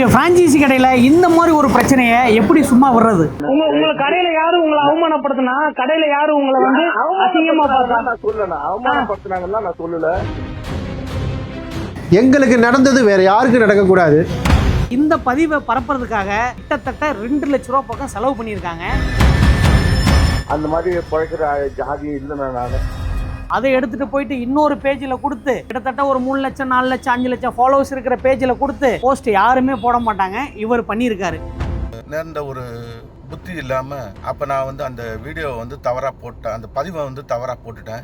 நீங்க பிரான்ச்சைசி கடையில இந்த மாதிரி ஒரு பிரச்சனையை எப்படி சும்மா விடுறது? உங்க உங்களை கடையில யாரும் உங்களை அவமானப்படுத்தினா? கடையில யாரும் உங்களை வந்து அசிங்கமா பார்த்தா நான் சொல்லல. அவமானப்படுத்தினாங்கன்னா நான் சொல்லல. எங்களுக்கு நடந்தது வேற யாருக்கும் நடக்கக்கூடாது. இந்த பதிவை பரப்புறதுக்காக கிட்டத்தட்ட ரெண்டு லட்ச ரூபா பக்கம் செலவு பண்ணியிருக்காங்க. அந்த மாதிரி பழக்கிற ஜாதி இல்லைண்ணா நான். அதை எடுத்துட்டு போயிட்டு இன்னொரு பேஜில் கொடுத்து கிட்டத்தட்ட ஒரு மூணு லட்சம் நாலு லட்சம் அஞ்சு லட்சம் ஃபாலோவர்ஸ் இருக்கிற பேஜில் கொடுத்து போஸ்ட் யாருமே போட மாட்டாங்க. இவர் பண்ணியிருக்காரு. நேர்ந்த ஒரு புத்தி இல்லாமல் அப்போ நான் வந்து அந்த வீடியோவை வந்து தவறாக போட்டேன் அந்த பதிவை வந்து தவறாக போட்டுட்டேன்.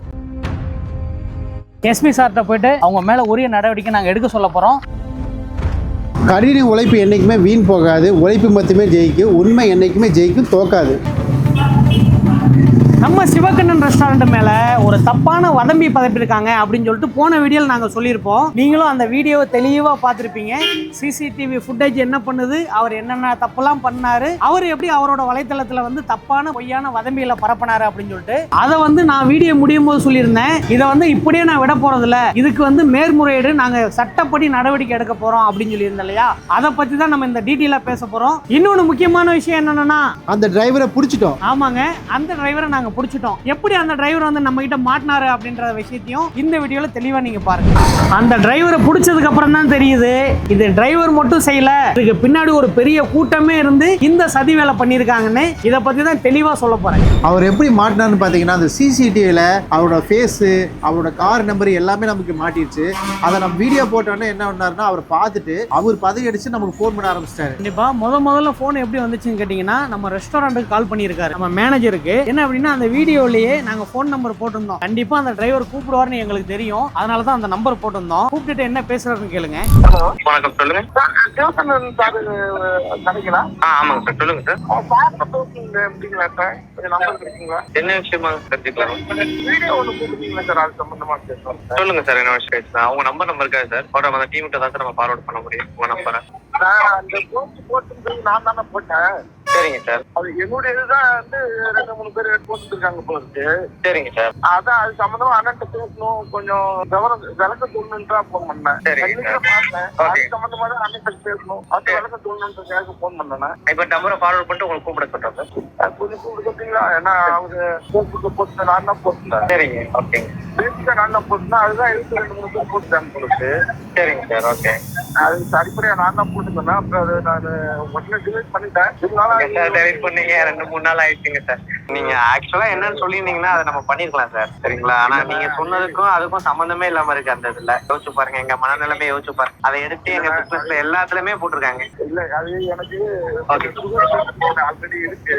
எஸ்பி சார்கிட்ட போயிட்டு அவங்க மேலே உரிய நடவடிக்கை நாங்கள் எடுக்க சொல்ல போகிறோம் கடின உழைப்பு என்றைக்குமே வீண் போகாது. உழைப்பு மட்டுமே ஜெயிக்கும். உண்மை என்றைக்குமே ஜெயிக்கும். தோக்காது. நம்ம சிவகண்ணன் ரெஸ்டாரண்ட் மேல ஒரு தப்பான வதம்பி பதப்பிருக்காங்க அப்படின்னு சொல்லிட்டு போன வீடியோவில் நாங்கள் சொல்லியிருப்போம். நீங்களும் அந்த வீடியோவை தெளிவாக பார்த்துருப்பீங்க. சிசிடிவி ஃபுட்டேஜ் என்ன பண்ணுது? அவர் என்னென்ன தப்பெல்லாம் பண்ணாரு? அவர் எப்படி அவரோட வலைத்தளத்தில் வந்து தப்பான பொய்யான வதம்பிகளை பரப்பினாரு அப்படின்னு சொல்லிட்டு அதை வந்து நான் வீடியோ முடியும் போது சொல்லியிருந்தேன். இதை வந்து இப்படியே நான் விட போறதில்ல. இதுக்கு வந்து மேல்முறையீடு நாங்கள் சட்டப்படி நடவடிக்கை எடுக்க போறோம் அப்படின்னு சொல்லியிருந்தோம் இல்லையா? அதை பற்றி தான் நம்ம இந்த டீட்டெயிலாக பேச போகிறோம் இன்னொன்று முக்கியமான விஷயம் என்னென்னா அந்த டிரைவரை பிடிச்சிட்டோம். ஆமாங்க. அந்த டிரைவரை நாங்க பிடிச்சிட்டோம். எப்படி அந்த டிரைவர் வந்து நம்ம கிட்ட மாட்டினாரு அப்படின்ற விஷயத்தையும் இந்த வீடியோல தெளிவா நீங்க பாருங்க. அந்த டிரைவரை பிடிச்சதுக்கு அப்புறம் தான் தெரியுது. இது டிரைவர் மட்டும் செய்யல. இதுக்கு பின்னாடி ஒரு பெரிய கூட்டமே இருந்து இந்த சதி வேலை பண்ணியிருக்காங்கன்னு இதை பத்தி தான் தெளிவா சொல்ல போறேன். அவர் எப்படி மாட்டினார்னு பார்த்தீங்கன்னா அந்த சிசிடிவியில் அவரோட ஃபேஸு அவரோட கார் நம்பர் எல்லாமே நமக்கு மாட்டிடுச்சு அதை நம்ம வீடியோ போட்டோன்னே என்ன பண்ணாருன்னா அவர் பார்த்துட்டு அவர் பதவி அடிச்சு நமக்கு ஃபோன் பண்ண ஆரம்பிச்சிட்டாரு. கண்டிப்பா முத முதல்ல போன் எப்படி வந்துச்சுன்னு கேட்டீங்கன்னா நம்ம ரெஸ்டாரண்ட்டுக்கு கால் பண்ணியிருக்காரு. நம்ம மேனேஜருக்கு என்ன அப்படின்னா அந்த வீடியோலயே நாங்க ஃபோன் நம்பர் போட்டிருந்தோம். கண்டிப்பா அந்த டிரைவர் கூப்பிடுவார்னு எங்களுக்கு தெரியும். அதனால தான் அந்த நம்பர் போட்டிருந்தோம். கூப்பிட்டுட்டு என்ன பேசுறாருன்னு கேளுங்க. வணக்கம் சொல்லுங்க. சிவகண்ணன் சார் கிடைக்கலா? ஆ ஆமாங்க சார் சொல்லுங்க சார் எப்படிங்களா சார் கொஞ்சம் நம்பர் கிடைக்குங்களா என்ன விஷயமா தெரிஞ்சுக்கலாம் வீடியோ ஒன்று போட்டுருக்கீங்களா சார் அது சம்பந்தமா பேசுறோம் சார் சொல்லுங்க சார் என்ன விஷயம் சார் அவங்க நம்பர் நம்பர் இருக்காது சார் அந்த டீம்கிட்ட தான் சார் நம்ம ஃபார்வர்ட் பண்ண முடியும் உங்க நம்பரை நான் அந்த போஸ்ட் போட்டு நான் தானே போட்டேன். சரிங்க சார் அது என்னுடைய இதுதான் வந்து ரெண்டு மூணு பேர் போட்டுருக்காங்க போல இருக்கு. சரிங்க சார். அதான் அது சம்பந்தமா அண்ணன்ட்ட பேசணும். கொஞ்சம் விவரம் விளக்க சொல்லணுன்றா போன் பண்ணேன். பார்த்தேன் அது. சம்பந்தமா தான் அண்ணன் பேசணும். அது. விளக்க சொல்லணுன்றதுக்காக போன் பண்ணேன். இப்போ நம்பரை ஃபார்வர்ட் பண்ணிட்டு உங்களுக்கு கூப்பிட சொல்றேன் சார். கொஞ்சம் கூப்பிட்டு சொல்றீங்களா ஏன்னா அவங்க பேஸ்புக்ல போட்டு நான் தான் போட்டேன் சரிங்க ஓகேங்க பேஸ்புக்கை நான் தான் போட்டேன் அதுதான் எடுத்து ரெண்டு மூணு பேர் போட்டுட்டாங்க போலுக்கு சரிங்க சார் ஓகே அது அடிப்படையா நான் தான் போட்டுருந்தேன் அப்புறம் அது நான் உடனே டிலீட் பண்ணிட்டேன். இருந்தாலும் டெலிட் பண்ணீங்க. ரெண்டு மூணு நாள் ஆயிடுச்சுங்க சார். நீங்க ஆக்சுவலா என்னன்னு சொல்லியிருந்தீங்கன்னா அதை நம்ம பண்ணிருக்கலாம் சார் சரிங்களா? ஆனா நீங்க சொன்னதுக்கும் அதுக்கும் சம்பந்தமே இல்லாம இருக்கு அந்த இதுல. யோசிச்சு பாருங்க எங்க மனநிலைமை யோசிச்சு பாருங்க. அதை எடுத்து எங்க பிசினஸ்ல எல்லாத்துலயுமே போட்டிருக்காங்க. இல்ல அது எனக்கு. ஆல்ரெடி இருக்கு.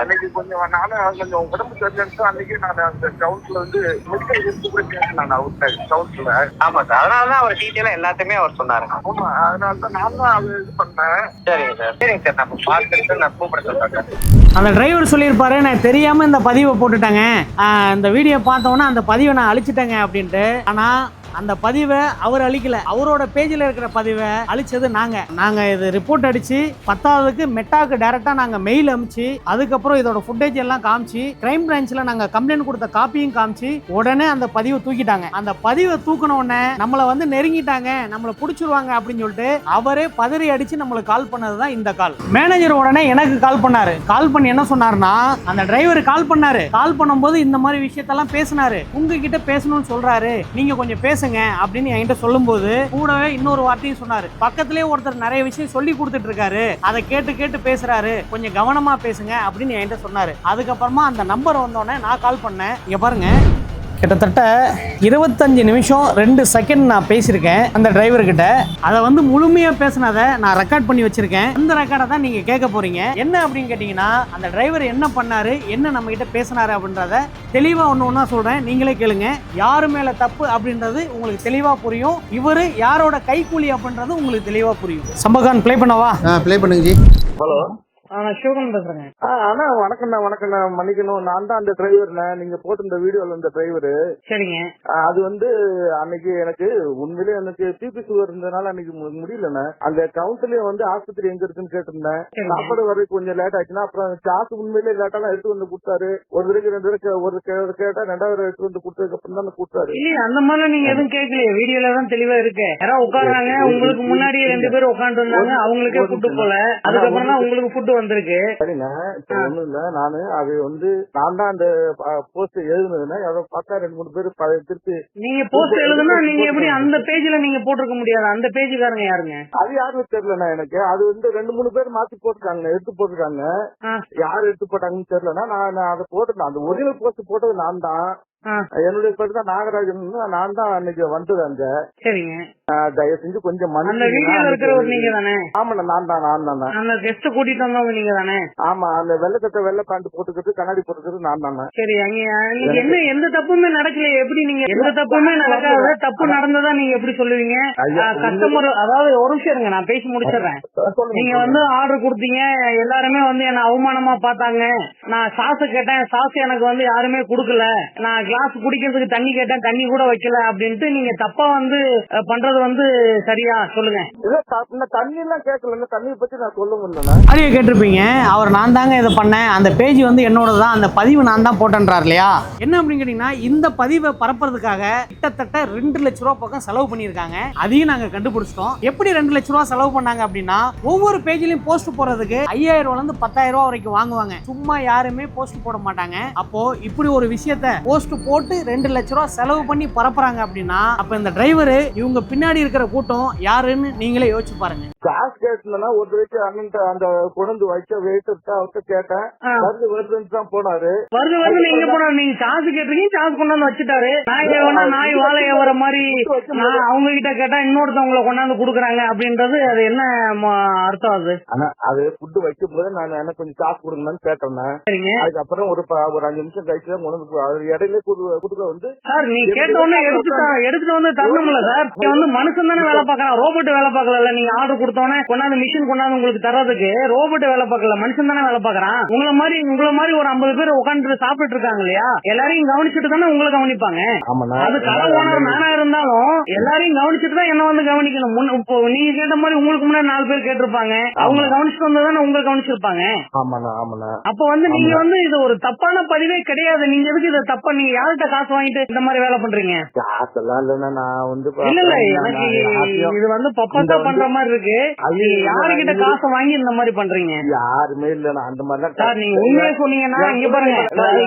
அன்னைக்கு கொஞ்சம் நானும் கொஞ்சம் உடம்பு சரியில்லைன்னு அன்னைக்கு நான் அந்த டவுன்ஸ்ல வந்து மெடிக்கல் ஹெல்த் கூட கேட்டேன் நான் அவர்கிட்ட டவுன்ஸ்ல ஆமா சார் அதனாலதான் அவர் டீட்டெயிலா எல்லாத்தையுமே அவர் சொன்னாரு. ஆமா அதனால தான் நான் தான் அது இது பண்ணேன். சரிங்க சார் சரிங்க சார் நான் பார்த்துட்டு நான் கூப்பிட சொல்றேன் அந்த டிரைவர் சொல்லியிருப்பாரு நான் தெரியாம இந்த பதிவை போட்டுட்டேங்க. இந்த வீடியோ பார்த்தோன்னா அந்த பதிவை நான் அழிச்சிட்டேங்க அப்படின்ட்டு. ஆனா அந்த பதிவை அவர் அழிக்கல அவரோட பேஜில் இருக்கிற பதிவை அழிச்சது நாங்க. நாங்க இது ரிப்போர்ட் அடிச்சு பத்தாவதுக்கு மெட்டாக்கு டைரக்டா நாங்க மெயில் அமிச்சு அதுக்கப்புறம் இதோட ஃபுட்டேஜ் எல்லாம் காமிச்சு கிரைம் பிரான்ச்ல நாங்க கம்ப்ளைண்ட் கொடுத்த காப்பியும் காமிச்சு உடனே அந்த பதிவை தூக்கிட்டாங்க. அந்த பதிவை தூக்கின உடனே நம்மளை வந்து நெருங்கிட்டாங்க. நம்மளை பிடிச்சிருவாங்க அப்படின்னு சொல்லிட்டு அவரே பதறி அடிச்சு நம்மளுக்கு கால் பண்ணது தான் இந்த கால் மேனேஜர் உடனே எனக்கு கால் பண்ணாரு. கால் பண்ணி என்ன சொன்னாருன்னா அந்த டிரைவர் கால் பண்ணாரு. கால் பண்ணும்போது இந்த மாதிரி விஷயத்தெல்லாம் பேசினாரு. உங்ககிட்ட பேசணும்னு சொல்றாரு. நீங்க கொஞ்சம் பேச பேசுங்க அப்படின்னு என்கிட்ட சொல்லும்போது கூடவே இன்னொரு வார்த்தையும் சொன்னாரு. பக்கத்திலே ஒருத்தர் நிறைய விஷயம் சொல்லி கொடுத்துட்டு இருக்காரு. அதை கேட்டு கேட்டு பேசுறாரு. கொஞ்சம் கவனமா பேசுங்க அப்படின்னு என்கிட்ட சொன்னாரு. அதுக்கப்புறமா அந்த நம்பர் வந்தோடனே நான் கால் பண்ணேன். இங்க பாருங்க. கிட்டத்தட்ட இருபத்தஞ்சு நிமிஷம் ரெண்டு செகண்ட் நான் பேசியிருக்கேன் அந்த டிரைவர்கிட்ட அதை வந்து முழுமையாக பேசினதை நான் ரெக்கார்ட் பண்ணி வச்சிருக்கேன். அந்த ரெக்கார்டை தான் நீங்கள் கேட்க போறீங்க. என்ன அப்படின்னு கேட்டிங்கன்னா அந்த டிரைவர் என்ன பண்ணாரு என்ன நம்ம கிட்ட பேசினாரு அப்படின்றத தெளிவாக ஒன்று ஒன்றா சொல்கிறேன் நீங்களே கேளுங்க. யாரு மேலே தப்பு அப்படின்றது உங்களுக்கு தெளிவாக புரியும். இவர் யாரோட கைக்கூலி அப்படின்றது உங்களுக்கு தெளிவாக புரியும். சம்பகான் ப்ளே பண்ணவா? ப்ளே பண்ணுங்க ஜி. ஹலோ. சிவகன் பேசுறேங்க. ஆ, அண்ணா வணக்கம்ண்ணா வணக்கம்ண்ணா மன்னிக்கணும். நான் தான் அந்த டிரைவர்ண்ணே நீங்க போட்டிருந்த வீடியோல இந்த டிரைவர் சரிங்க. அது வந்து அன்னைக்கு எனக்கு உண்மையிலே எனக்கு டிபி சுகர் இருந்ததுனால அன்னைக்கு முடியலண்ணே. அந்த கவுன்சிலே வந்து ஆஸ்பத்திரி எங்க இருக்குன்னு கேட்டிருந்தேன். சாப்பாடு வர கொஞ்சம் லேட் ஆச்சுன்னா அப்புறம் காசு உண்மையிலே லேட்டாலாம் எடுத்து வந்து கொடுத்தாரு. ஒரு தடவைக்கு ரெண்டு தடவை ஒரு கேட்டா ரெண்டாவது எடுத்து வந்து கொடுத்ததுக்கு அப்புறம் தான் கொடுத்தாரு. இல்லையே அந்த மாதிரி நீங்க எதுவும் கேட்கலையே. வீடியோல தான் தெளிவா இருக்கு. யாராவது உட்கார்றாங்க உங்களுக்கு முன்னாடி ரெண்டு பேரும் உட்காந்து இருந்தாங்க அவங்களுக்கே ஃபுட்டு போல. அதுக்கப்புறம் தான் உங்களுக்கு ஃபுட்டு வந்திருக்கு. சரிண்ணா இப்ப ஒண்ணும் இல்ல. நானு அது வந்து நான் தான் அந்த போஸ்ட் எழுதுனதுன்னா அதை பார்த்தா ரெண்டு மூணு பேர் திருப்பி நீங்க போஸ்ட் எழுதுனா நீங்க எப்படி அந்த பேஜ்ல நீங்க போட்டிருக்க முடியாது? அந்த பேஜுக்காரங்க யாருங்க? அது யாருன்னு தெரியலண்ணா எனக்கு. அது வந்து ரெண்டு மூணு பேர் மாத்தி போட்டிருக்காங்க எடுத்து போட்டிருக்காங்க. யார் எடுத்து போட்டாங்கன்னு தெரியலண்ணா. நான் அதை போட்டிருந்தேன். அந்த ஒரிஜினல் போஸ்ட் போட்டது நான் தான். என்னுடைய பேர் தான் நாகராஜன். நான் தான் அன்னைக்கு வந்தது அங்க. சரிங்க. தயவு செஞ்சு கொஞ்சம் ஆமாண்ணா நான் தான் நான் தான் அந்த கெஸ்ட் கூட்டிட்டு வந்தவங்க நீங்க தானே ஆமா அந்த வெள்ளக்கட்டை வெள்ளை பேண்ட் போட்டுக்கிறது கண்ணாடி போட்டுக்கிறது நான் தானே சரி அங்க என்ன எந்த தப்புமே நடக்கலையே? எப்படி நீங்க எந்த தப்புமே நடக்காத தப்பு நடந்ததா நீங்க எப்படி சொல்லுவீங்க? கஸ்டமர் அதாவது ஒரு நிமிஷம் இருங்க நான் பேசி முடிச்சிடுறேன். நீங்க வந்து ஆர்டர் கொடுத்தீங்க எல்லாருமே வந்து என்ன அவமானமா பார்த்தாங்க. நான் சாசு கேட்டேன் சாசு எனக்கு வந்து யாருமே கொடுக்கல. நான் கிளாஸ் குடிக்கிறதுக்கு தண்ணி கேட்டேன் தண்ணி கூட வைக்கல அப்படின்ட்டு நீங்க தப்பா வந்து பண்றது வந்து சரியா? சொல்லுங்க. தண்ணி எல்லாம் கேட்கல தண்ணியை பத்தி நான் சொல்ல முடியல ஆடியோ கேட்டிருப்பீங்க. அவர் நான் தாங்க இதை பண்ணேன். அந்த பேஜ் வந்து என்னோட தான் அந்த பதிவு நான் தான் போட்டேன்றார் இல்லையா? என்ன அப்படின்னு கேட்டீங்கன்னா இந்த பதிவை பரப்புறதுக்காக கிட்டத்தட்ட ரெண்டு லட்ச ரூபா பக்கம் செலவு பண்ணியிருக்காங்க. அதையும் நாங்க கண்டுபிடிச்சிட்டோம். எப்படி ரெண்டு லட்ச ரூபா செலவு பண்ணாங்க அப்படின்னா ஒவ்வொரு பேஜ்லயும் போஸ்ட் போடுறதுக்கு ஐயாயிரம் ரூபால இருந்து பத்தாயிரம் ரூபா வரைக்கும் வாங்குவாங்க. சும்மா யாருமே போஸ்ட் போட மாட்டாங்க. அப்போ இப்படி ஒரு விஷயத்த போஸ்ட் போட்டு ரெண்டு லட்ச ரூபா செலவு பண்ணி பரப்புறாங்க அப்படின்னா அப்ப இந்த டிரைவர் இவங்க பின்னாடி இருக்கிற கூட்டம் யாருன்னு நீங்களே யோசிச்சு பாருங்க. காசு கேட்டனா ஒரு தடவைக்கு அண்ணன் அந்த கொண்டு வைக்க வெயிட்டு அவர்கிட்ட கேட்டேன். வருது வருதுன்னு தான் போனாரு. வருது வருது நீங்க போன நீங்க சாசு கேட்டீங்க சாசு கொண்டாந்து வச்சுட்டாரு. நாய் வேணா நாய் வாழை வர மாதிரி அவங்க கிட்ட கேட்டா இன்னொருத்தவங்கள கொண்டாந்து குடுக்குறாங்க அப்படின்றது அது என்ன அர்த்தம் அது? ஆனா அது ஃபுட் வைக்கும் போது நான் எனக்கு கொஞ்சம் காசு கொடுங்கன்னு கேட்டேன். அதுக்கப்புறம் ஒரு ஒரு அஞ்சு நிமிஷம் கழிச்சு தான் கொண்டு இடையில குடு- குடுக்க வந்து சார் நீ கேட்ட உடனே எடுத்து தா- எடுத்துட்டு வந்து தரணும்ல சார். வந்து மனுஷன் தானே வேலை பார்க்கறான். ரோபோட் வேலை பார்க்கல நீங்க ஆர்டர் கொடுத்தோன்னே கொண்டாந்து மிஷின் கொண்டாந்து உங்களுக்கு தர்றதுக்கு ரோபோட் வேலை பார்க்கல மனுஷன் தானே வேலை பார்க்கறான். உங்கள மாதிரி உங்கள மாதிரி ஒரு ஐம்பது பேர் உட்காந்துட்டு சாப்பிட்டு இருக்காங்க இல்லையா? எல்லாரையும் கவனிச்சுட்டு தானே உங்களை கவனிப்பாங்க. அது கடை ஓனர் நானா இருந்தாலும் எல்லாரையும் கவனிச்சுட்டு தான் என்ன வந்து கவனிக்கணும். இப்போ நீங்க கேட்ட மாதிரி உங்களுக்கு முன்னாடி நாலு பேர் கேட்டிருப்பாங்க. அவங்கள கவனிச்சுட்டு வந்தா தானே உங்களை கவனிச்சிருப்பாங்க. அப்ப வந்து நீங்க வந்து இது ஒரு தப்பான பதிவே கிடையாது. நீங்க எதுக்கு இதை தப்பா நீங்க யார்கிட்ட காசு வாங்கிட்டு இந்த மாதிரி வேலை பண்றீங்க? காசெல்லாம் இல்லைன்னா நான் வந்து இல்ல இல்ல எனக்கு இது வந்து பப்பத்தா பண்ற மாதிரி இருக்கு. நீங்க யாருகிட்ட காசு வாங்கி இந்த மாதிரி பண்றீங்க? யாருமே இல்லைண்ணா அந்த மாதிரிலாம் சார் நீங்க உண்மையை சொன்னீங்கன்னா இங்க பாருங்க.